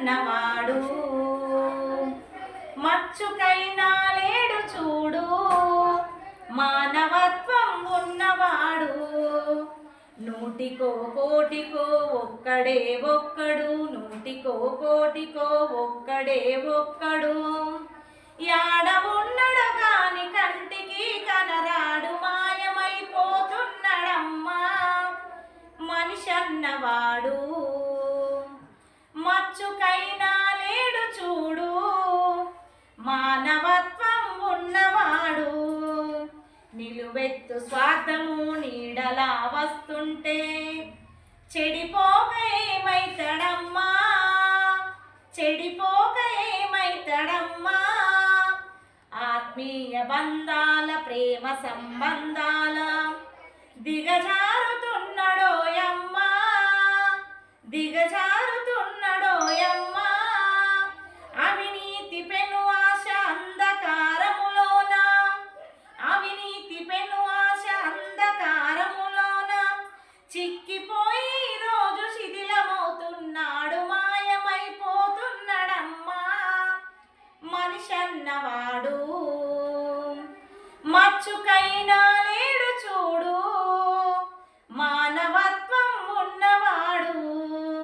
ఉన్నవాడు మచ్చుకైనా లేడు చూడు మానవత్వం ఉన్నవాడు. నూటికో కోటికో ఒక్కడే ఒక్కడు నూటికో కోటికో ఒక్కడే ఒక్కడు. యాడ ఉన్నడు కాని కంటికి కనరాడు మాయమైపోతున్నాడమ్మా. మనిషి నిలువెత్తు స్వార్థము నీడలా వస్తుంటే చెడిపోక ఏమైతాడమ్మా? చెడిపోక ఏమైతాడమ్మా? ఆత్మీయ బంధాల ప్రేమ సంబంధాల దిగజా చిక్కిపోయి రోజు శిథిలమవుతున్నాడు మాయమైపోతున్నాడమ్మా. మనిషన్నవాడు. మచ్చుకైనా